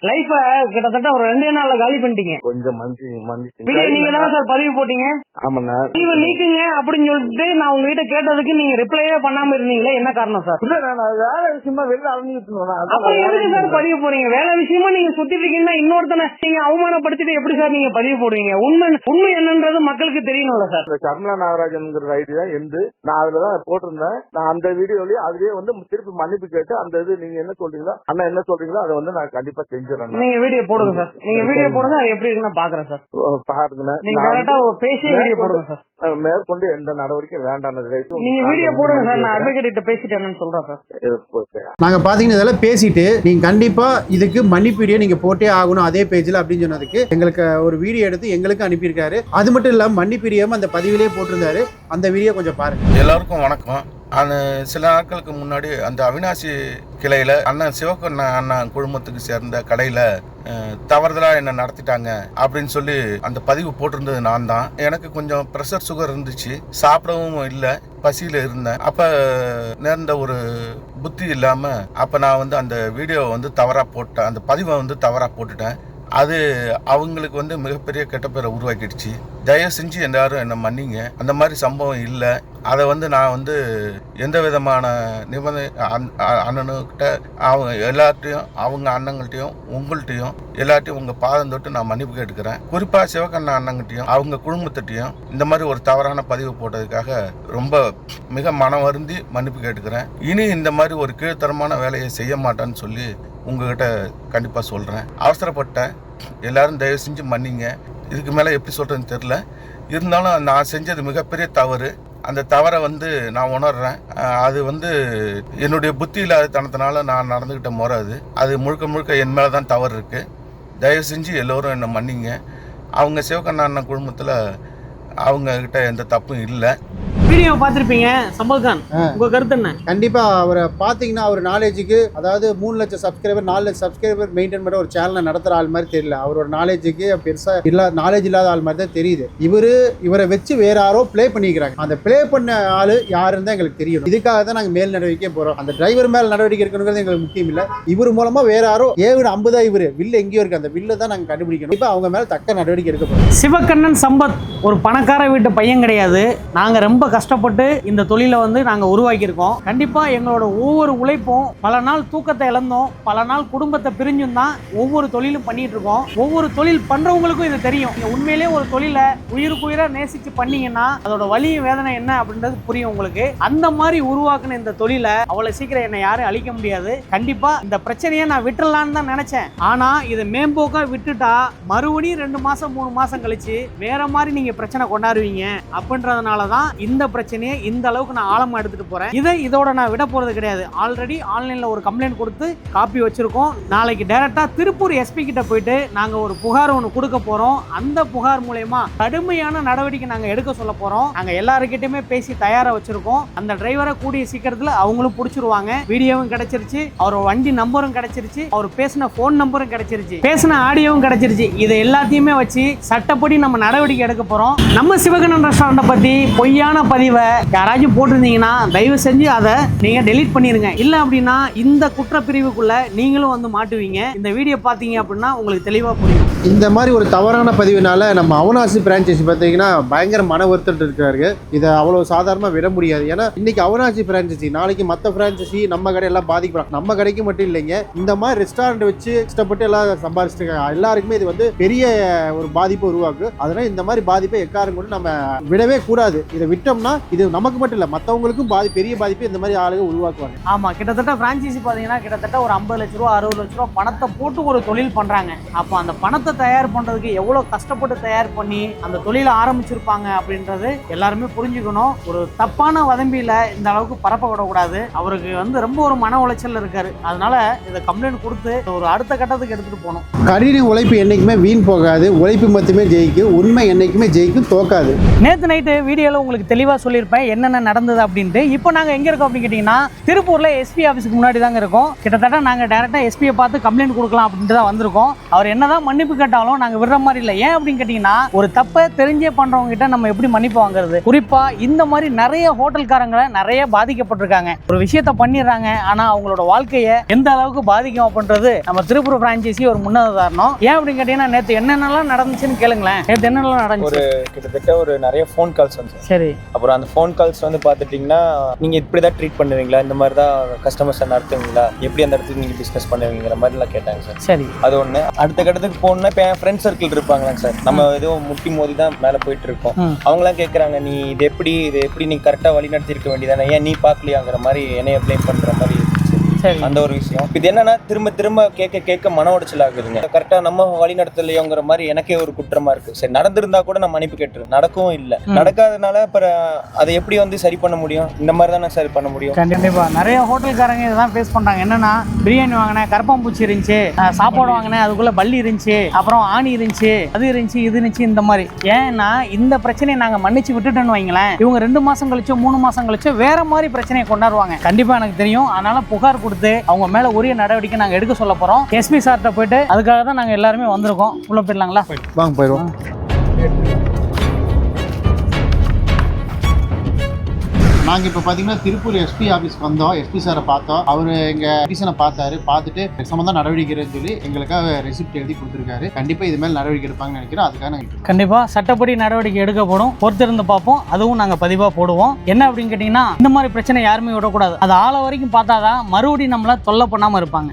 லைஃப கிட்டத்தட்ட ஒரு ரெண்டே நாள்ல காலி பண்ணிட்டீங்க. கொஞ்சம் மன்னிச்சு வீடியோ நீங்க தானே மன்னிச்சு சார் பதிவு போட்டீங்க? ஆமாண்ணா பதிவு நீக்குங்க அப்படின்னு சொல்லிட்டு நான் உங்ககிட்ட கேட்டதுக்கு நீங்க ரிப்ளையே பண்ணாம இருந்தீங்களே என்ன காரணம் சார்? இல்ல நான் வேலை விஷயமா வெளில அதான் அப்புறம் எதுக்கு சார். பதிவு போறீங்க? வேலை விஷயமா நீங்க சுத்திட்டு இருக்கீங்கன்னா இன்னொருத்தனை நீங்க அவமானப்படுத்திட்டு எப்படி சார் நீங்க பதிவு போடுவீங்க. உண்மை உண்மை என்னன்றது மக்களுக்கு தெரியணும்ல சார். கர்மலா நாகராஜன்ங்கிற ஐடி தான் எந்து நான் அதுலதான் போட்டிருந்தேன். நான் அந்த வீடியோலயே அதுலயே வந்து திருப்பி மன்னிப்பு கேட்டு அந்த இது நீங்க என்ன சொல்றீங்களோ அண்ணா என்ன சொல்றீங்களோ அதை வந்து நான் கண்டிப்பா செஞ்சிடறேன் நீங்க வீடியோ போடுங்க சார். நீங்க வீடியோ போடுங்க அது எப்படி இருக்குன்னு பாக்குறேன் சார். பாருங்க நீங்க கரெக்டா பேசி வீடியோ போடுங்க சார். மேற்கொண்டு எந்த நடவடிக்கையும் வேண்டாம். நீங்க வீடியோ போடுங்க சார். நான் அட்வொகேட் கிட்ட பேசிட்டு என்னன்னு சொல்றேன் சார். நாங்கள் பார்த்தீங்கன்னா இதெல்லாம் பேசிட்டு நீங்கள் கண்டிப்பாக இதுக்கு மன்னிப்பு வீடியோ நீங்கள் போட்டே ஆகணும் அதே பேஜில் அப்படின்னு சொன்னதுக்கு எங்களுக்கு ஒரு வீடியோ எடுத்து எங்களுக்கு அனுப்பியிருக்காரு. அது மட்டும் இல்லாமல் மன்னிப்பு வீடியோவும் அந்த பதிவிலே போட்டிருந்தாரு. அந்த வீடியோ கொஞ்சம் பாருங்க. எல்லாருக்கும் வணக்கம். அந்த சில நாட்களுக்கு முன்னாடி அந்த அவினாசி கிளையில் அண்ணன் சிவகண்ண அண்ணன் குழுமத்துக்கு சேர்ந்த கடையில் தவறுதலாக என்னை நடத்திட்டாங்க அப்படின்னு சொல்லி அந்த பதிவு போட்டிருந்தது நான் தான். எனக்கு கொஞ்சம் ப்ரெஷர் சுகர் இருந்துச்சு. சாப்பிடவும் இல்லை பசியில் இருந்தேன். அப்போ நேர்ந்த ஒரு புத்தி இல்லாமல் அப்போ நான் வந்து அந்த வீடியோவை வந்து தவறாக போட்டேன் அந்த பதிவை வந்து தவறாக போட்டுட்டேன். அது அவங்களுக்கு வந்து மிகப்பெரிய கெட்டப்பேரை உருவாக்கிடுச்சு. தயவு செஞ்சு எல்லாரும் என்னை மன்னிங்க. அந்த மாதிரி சம்பவம் இல்லை. அதை வந்து நான் வந்து எந்த விதமான நிபந்தனை அ- அண்ணனுக்கிட்ட அவங்க எல்லார்ட்டையும் அவங்க அண்ணங்கள்ட்டையும் உங்கள்கிட்டையும் எல்லார்ட்டையும் உங்கள் பாதம் தொட்டு நான் மன்னிப்பு கேட்டுக்கிறேன். குறிப்பாக சிவகண்ணா அண்ணங்கிட்டையும் அவங்க குடும்பத்திட்டையும் இந்த மாதிரி ஒரு தவறான பதிவு போட்டதுக்காக ரொம்ப மிக மனம் வருந்தி மன்னிப்பு கேட்டுக்கிறேன். இனி இந்த மாதிரி ஒரு கீழ்த்தரமான வேலையை செய்ய மாட்டேன்னு சொல்லி உங்ககிட்ட கண்டிப்பாக சொல்கிறேன் அவசரப்பட்டேன் எல்லாரும் தயவு செஞ்சு மன்னிங்க. இதுக்கு மேலே எப்படி சொல்கிறதுன்னு தெரில இருந்தாலும் நான் செஞ்சது மிகப்பெரிய தவறு. அந்த தவறை வந்து நான் உணர்றேன். அது வந்து என்னுடைய புத்தி இல்லாத தனத்தினால நான் நடந்துக்கிட்ட முறை அது. அது முழுக்க முழுக்க என் மேலே தான் தவறு இருக்குது தயவு செஞ்சு எல்லோரும் என்னை மன்னிங்க. அவங்க சிவகண்ணா அண்ணன் குடும்பத்தில் அவங்கக்கிட்ட எந்த தப்பும் இல்லை. வீடியோ பார்த்திருப்பீங்க சம்பத் கான். உங்க கருத்து என்ன? கண்டிப்பா அவரை பாத்தீங்கன்னா அவர் நாலேஜுக்கு அதாவது மூணு லட்சம் சப்ஸ்கிரைபர் நாலு லட்சம் சப்ஸ்கிரைபர் மெயின்டைன் பண்ண ஒரு சேனலை நடத்துற ஆள் மாதிரி தெரியல. அவரோட நாலேஜுக்கு பெருசா இல்ல நாலேஜ் இல்லாத ஆள் மாதிரி தான் தெரியுது. இவரு இவரை வச்சு வேற யாரோ ப்ளே பண்ணிக்கிறாங்க. அந்த ப்ளே பண்ண ஆளு யாருன்னு தான் எங்களுக்கு தெரியும் இதுக்காக தான் நாங்க மேல் நடவடிக்கை போறோம். அந்த டிரைவர் மேல நடவடிக்கை எடுக்கணுங்கிறது எங்களுக்கு முக்கியம் இல்ல. இவர் மூலமா வேற யாரோ ஏவிட அம்புதா இவரு. வில்லு எங்கேயோ இருக்கு. அந்த வில்ல தான் நாங்க கண்டுபிடிக்கணும். இப்ப அவங்க மேல தக்க நடவடிக்கை எடுக்க போறோம் சிவக்கண்ணன் சம்பத் ஒரு பணக்கார வீட்டு பையன் கிடையாது. நாங்க ரொம்ப கஷ்டப்பட்டு இந்த தொழிலை வந்து நாங்கள் உருவாக்கியிருக்கோம். கண்டிப்பாக எங்களோட ஒவ்வொரு உழைப்பும் பல நாள் தூக்கத்தை இழந்தோம். பல நாள் குடும்பத்தை பிரிஞ்சும் தான் ஒவ்வொரு தொழிலும் பண்ணிட்டு இருக்கோம் ஒவ்வொரு தொழில் பண்ணுறவங்களுக்கும் இது தெரியும். நீங்கள் உண்மையிலேயே ஒரு தொழிலை உயிருக்குயிராக நேசித்து பண்ணீங்கன்னா அதோட வலியும் வேதனை என்ன அப்படின்றது புரியும் உங்களுக்கு. அந்த மாதிரி உருவாக்குன இந்த தொழிலை அவ்வளோ சீக்கிரம் என்னை யாரும் அழிக்க முடியாது. கண்டிப்பாக இந்த பிரச்சனையை நான் விட்டுறலான்னு தான் நினச்சேன். ஆனால் இதை மேம்போக்காக விட்டுட்டா மறுபடியும் ரெண்டு மாதம் மூணு மாதம் கழிச்சு வேற மாதிரி நீங்கள் பிரச்சனை கொண்டாடுவீங்க. அப்படின்றதுனால தான் இந்த பிரச்சனையை இந்த அளவுக்கு நான் ஆழமா எடுத்துட்டு போறேன். இதை இதோட நான் விட போறது கிடையாது. ஆல்ரெடி ஆன்லைன்ல ஒரு கம்ப்ளைண்ட் கொடுத்து காப்பி வச்சிருக்கோம். நாளைக்கு டைரக்டா திருப்பூர் எஸ்பி கிட்ட போயிட்டு நாங்க ஒரு புகார் ஒன்று கொடுக்க போறோம். அந்த புகார் மூலயமா கடுமையான நடவடிக்கை நாங்க எடுக்க சொல்ல போறோம். நாங்க எல்லாருக்கிட்டையுமே பேசி தயாரா வச்சிருக்கோம். அந்த டிரைவரை கூடிய சீக்கிரத்துல அவங்களும் பிடிச்சிருவாங்க. வீடியோவும் கிடைச்சிருச்சு. அவர் வண்டி நம்பரும் கிடைச்சிருச்சு. அவர் பேசின ஃபோன் நம்பரும் கிடைச்சிருச்சு. பேசின ஆடியோவும் கிடைச்சிருச்சு. இதை எல்லாத்தையுமே வச்சு சட்டப்படி நம்ம நடவடிக்கை எடுக்க போறோம். நம்ம சிவகணன் ரெஸ்டாரண்ட்டை பத்தி பொய்யான பதிவை யாராச்சும் போட்டிருந்தீங்கன்னா தயவு செஞ்சு அதை நீங்க டெலீட் பண்ணிருங்க. இல்ல அப்படின்னா இந்த குற்றப்பிரிவுக்குள்ள நீங்களும் வந்து மாட்டுவீங்க. இந்த வீடியோ பாத்தீங்க அப்படின்னா உங்களுக்கு தெளிவா புரியும். இந்த மாதிரி ஒரு தவறான பதிவுனால நம்ம அவனாசி பிரான்ச்சைஸ் பார்த்தீங்கன்னா பயங்கர மன வருத்தம் இருக்கிறாரு. இதை அவ்வளோ சாதாரணமாக விட முடியாது. ஏன்னா இன்னைக்கு அவனாசி பிரான்ச்சைசி நாளைக்கு மற்ற பிரான்ச்சைசி நம்ம கடையெல்லாம் பாதிக்கிறாங்க நம்ம கடைக்கு மட்டும் இல்லைங்க. இந்த மாதிரி ரெஸ்டாரண்ட் வச்சு கஷ்டப்பட்டு எல்லாம் சம்பாரிச்சிட்டு இருக்காங்க எல்லாருக்குமே இது வந்து பெரிய ஒரு பாதிப்பை உருவாக்கு அதனால இந்த மாதிரி பாதிப்பை எக்காரும் கூட நம்ம விடவே கூடாது. இதை விட்டோம்னா இது நமக்கு மட்டும் இல்லை மற்றவங்களுக்கும் பாதி பெரிய பாதிப்பை இந்த மாதிரி ஆளுங்க உருவாக்குவாங்க. ஆமா கிட்டத்தட்ட பிரான்ச்சைசி பாத்தீங்கன்னா கிட்டத்தட்ட ஒரு ஐம்பது லட்ச ரூபா அறுபது லட்ச ரூபா பணத்தை போட்டு ஒரு தொழில் பண்றாங்க. அப்போ அந்த பணத்தை தயார் பண்றதுக்கு எவ்வளவு கஷ்டப்பட்டு தயார் பண்ணி அந்த தொழிலை ஆரம்பிச்சிருப்பாங்க அப்படின்றது எல்லாருமே புரிஞ்சுக்கணும். ஒரு தப்பான வதம்பியில இந்த அளவுக்கு பரப்ப விடக்கூடாது அவருக்கு வந்து ரொம்ப ஒரு மன உளைச்சல் இருக்காரு. அதனால இதை கம்ப்ளைண்ட் கொடுத்து ஒரு அடுத்த கட்டத்துக்கு எடுத்துட்டு போகணும். கடின உழைப்பு என்னைக்குமே வீண் போகாது. உழைப்பு மட்டுமே ஜெயிக்கும். உண்மை என்னைக்குமே ஜெயிக்கும். தோக்காது. நேற்று நைட்டு வீடியோவில் உங்களுக்கு தெளிவாக சொல்லியிருப்பேன் என்னென்ன நடந்தது அப்படின்ட்டு. இப்போ நாங்கள் எங்கே இருக்கோம் அப்படின்னு கேட்டிங்கன்னா திருப்பூரில் எஸ்பி ஆஃபீஸ்க்கு முன்னாடி தாங்க இருக்கோம். கிட்டத்தட்ட நாங்கள் டேரெக்டாக எஸ்பியை பார்த்து கம்ப்ளைண்ட் கொடுக்கலாம் அப்படின்ட்டு தான் வந்திருக்கோம். அவர் என்னதான் மன்னிப்பு கேட்டாலும் நாங்கள் விடுற மாதிரி இல்லை. ஏன் அப்படின்னு கேட்டிங்கன்னா ஒரு தப்பை தெரிஞ்சே பண்ணுறவங்க கிட்ட நம்ம எப்படி மன்னிப்பு வாங்குறது? குறிப்பாக இந்த மாதிரி நிறைய ஹோட்டல்காரங்களை நிறைய பாதிக்கப்பட்டிருக்காங்க. ஒரு விஷயத்த பண்ணிடுறாங்க ஆனால் அவங்களோட வாழ்க்கையை எந்த அளவுக்கு பாதிக்கும் அப்படின்றது நம்ம திருப்பூர் பிரான்ச்சைசி ஒரு முன்னுதாரணம். ஏன் அப்படின்னு கேட்டிங்கன்னா நேற்று என்னென்னலாம் நடந்துச்சுன்னு கேளுங்களேன். நேற்று என்னென்னலாம் நடந்துச்சு? கிட்டத்தட்ட ஒரு நிறைய ஃபோன் கால்ஸ் வந்து சரி. அப்புறம் அந்த ஃபோன் கால்ஸ் வந்து பார்த்துட்டிங்கன்னா நீங்கள் இப்படி தான் ட்ரீட் பண்ணுவீங்களா? இந்த மாதிரி தான் கஸ்டமர்ஸை நடத்துவீங்களா? எப்படி அந்த இடத்துக்கு நீங்கள் பிஸ்னஸ் பண்ணுவீங்கிற மாதிரிலாம் கேட்டாங்க சார். சரி. அது ஒன்று அடுத்த கட்டத்துக்கு போகணுன்னா இப்போ என் ஃப்ரெண்ட் சர்க்கிள் இருப்பாங்களாங்க சார். நம்ம எதுவும் முட்டி மோதி தான் மேலே போயிட்டு இருக்கோம். அவங்களாம் கேட்குறாங்க நீ இது எப்படி இது எப்படி நீ கரெக்டாக வழி நடத்திருக்க வேண்டியதானே? ஏன் நீ பார்க்கலையாங்கிற மாதிரி என்னைய ப்ளேம் பண்ணுற மாதிரி அந்த ஒரு விஷயம். இது என்னன்னா திரும்ப திரும்ப கேட்க கேட்க மன உடைச்சல் ஆகுதுங்க கரெக்டா நம்ம வழி நடத்தலையோங்கிற மாதிரி எனக்கே ஒரு குற்றமா இருக்கு. சரி நடந்திருந்தா கூட நான் மன்னிப்பு கேட்டுரு நடக்கவும் இல்ல. நடக்காதனால அப்புறம் அதை எப்படி வந்து சரி பண்ண முடியும்? இந்த மாதிரி தானே சரி பண்ண முடியும்? கண்டிப்பா. நிறைய ஹோட்டல்காரங்க இதான் ஃபேஸ் பண்றாங்க. என்னன்னா பிரியாணி வாங்கினேன் கரப்பாம்பூச்சி இருந்துச்சு சாப்பாடு வாங்கினேன் அதுக்குள்ள பல்லி இருந்துச்சு அப்புறம் ஆணி இருந்துச்சு அது இருந்துச்சு இது இருந்துச்சு இந்த மாதிரி. ஏன்னா இந்த பிரச்சனையை நாங்க மன்னிச்சு விட்டுட்டோம்னு வைங்களேன் இவங்க ரெண்டு மாசம் கழிச்சோ மூணு மாசம் கழிச்சோ வேற மாதிரி பிரச்சனையை கொண்டாடுவாங்க. கண்டிப்பா எனக்கு தெரியும். அதனால புகார் கொடுத்து அவங்க மேல உரிய நடவடிக்கை நாங்க எடுக்க சொல்ல போறோம். எஸ்பி சார்கிட்ட போயிட்டு அதுக்காக தான் நாங்க எல்லாருமே வந்திருக்கோம். உள்ள போயிடலாங்களா? வாங்க போயிடுவோம். நாங்கள் இப்போ பார்த்தீங்கன்னா திருப்பூர் எஸ்பி ஆஃபீஸ்க்கு வந்தோம். எஸ்பி சாரை பார்த்தோம். அவர் எங்கள் பிடிஷனை பார்த்தாரு. பார்த்துட்டு சம்மந்தம் நடவடிக்கை சொல்லி எங்களுக்காக ரெசிப்ட் எழுதி கொடுத்துருக்காரு. கண்டிப்பாக இது மேல் நடவடிக்கை எடுப்பாங்கன்னு நினைக்கிறோம். அதுக்காக நாங்கள் கண்டிப்பா. சட்டப்படி நடவடிக்கை எடுக்கப்படும் பொறுத்திருந்து பார்ப்போம். அதுவும் நாங்க பதிவா போடுவோம். என்ன அப்படின்னு கேட்டீங்கன்னா இந்த மாதிரி பிரச்சனை யாருமே விடக்கூடாது. அது ஆள வரைக்கும் பார்த்தாதான் மறுபடியும் நம்மள தொல்லை பண்ணாம இருப்பாங்க.